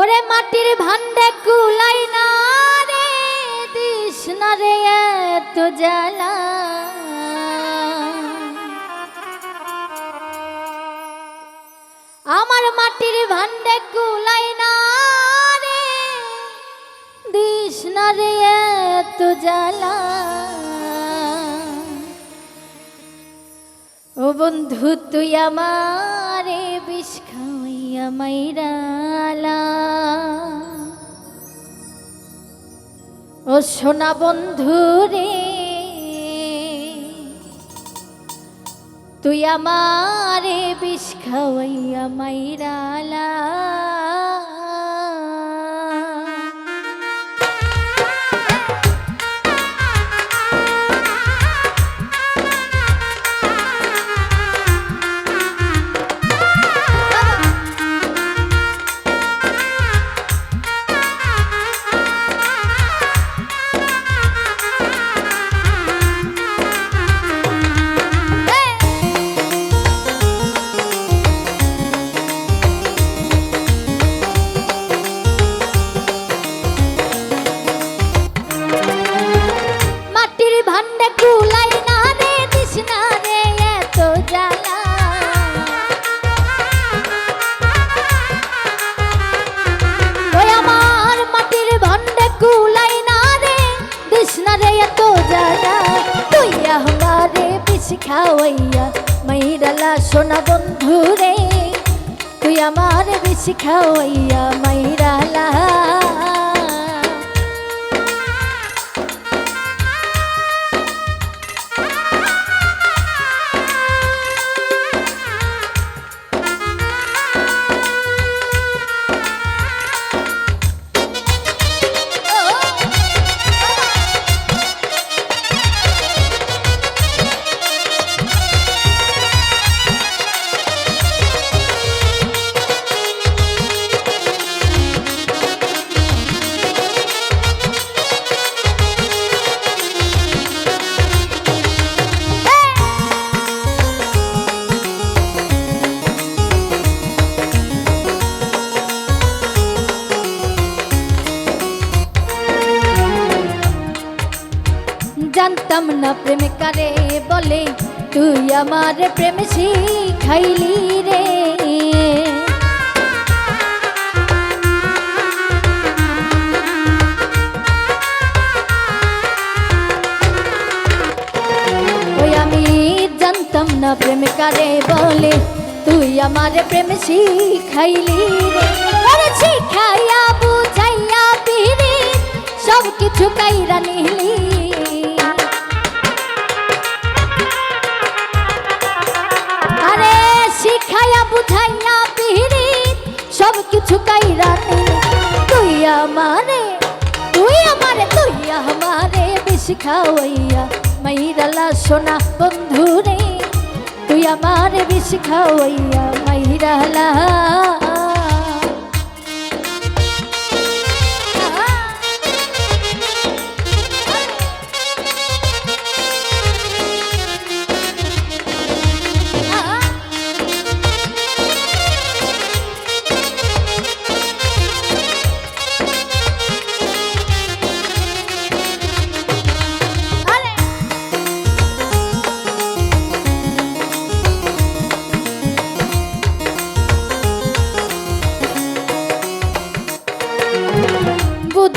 ওরে মাটির ভান্ডে কুলাই না রে না রে এত জ্বালা। আমার মাটির ভান্ডে কুলাই না রে না রে এত জ্বালা। বন্ধু, তুই আমারে বিষ খাওয়াইয়া মাইরালা ও সোনা বন্ধু রে, তুই আমারে বিষ খাওয়াইয়া মাইরালা সোনা বন্ধু রে তুই আমার বেশি খাওয়াইয়া মাইরালা জানতাম না প্রেম কারে বলে। তুই আমার প্রেম শিখাইলি রে। ওই প্রেম কারে বলে। তুই আমার প্রেম শিখাইলি শিখাইয়া আমারে, তুই আমারে তুই আমারে বেশি খাওয়াইয়া মাইরালা সোনা বন্ধু রে তুই আমারে বেশি খাওয়াইয়া মাইরালা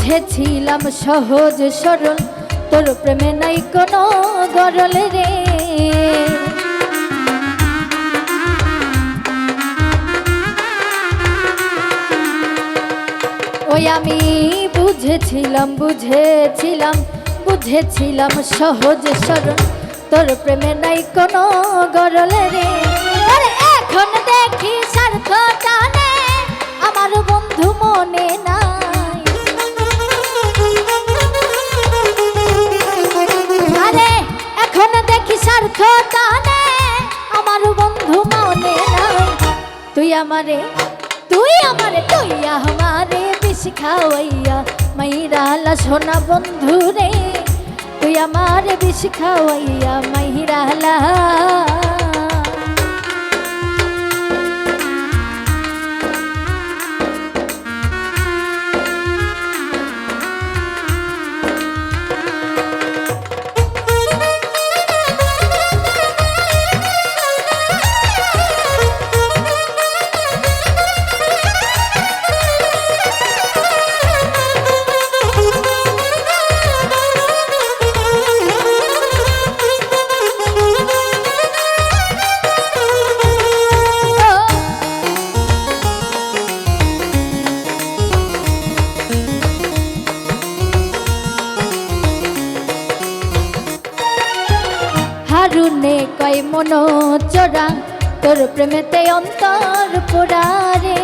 বুঝেছিলাম সহজ সরল, তোর প্রেমে নাই কোনো গরল রে। ওই আমি বুঝেছিলাম বুঝেছিলাম বুঝেছিলাম সহজ সরল, তোর প্রেমে নাই কোনো গরল রে। তুই আমারে তুই আমারে তুই আমারে বিষ খাওয়াইয়া মাইরালা সোনা বন্ধু রে তুই আমারে বিষ খাওয়াইয়া মাইরালা কয় মন চোরা, তোর প্রেমেতে অন্তর পোড়ারে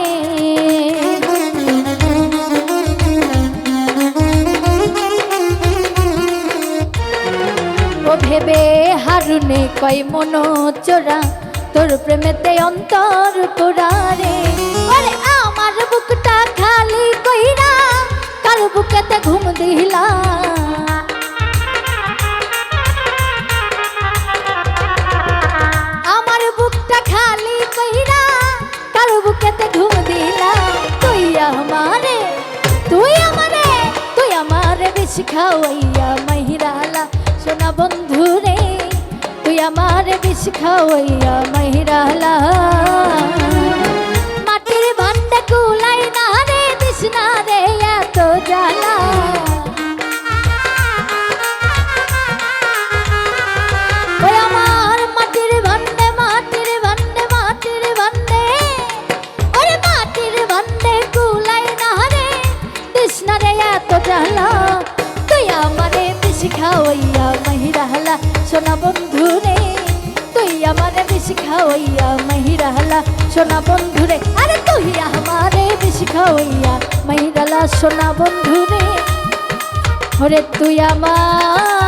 ও ভেবে হারুনে কয় মন চোরা, তোর প্রেমেতে অন্তর পোড়ারে আরে আমার বুকটা খালি কইরা, কার বুকেতে ঘুম দিলা? খাওয়াইয়া মাহিরালা সোনা বন্ধু রে তুই আমার বিষ খাওয়াইয়া মাহিরালা তুই আমারে সোনা বন্ধু রে, তুই আমারে বেশি খাওয়াইয়া মহিরালা সোনা বন্ধু রে, আরে তুই আমারে বেশি মহিরালা সোনা বন্ধু রে, ওরে তুই আমার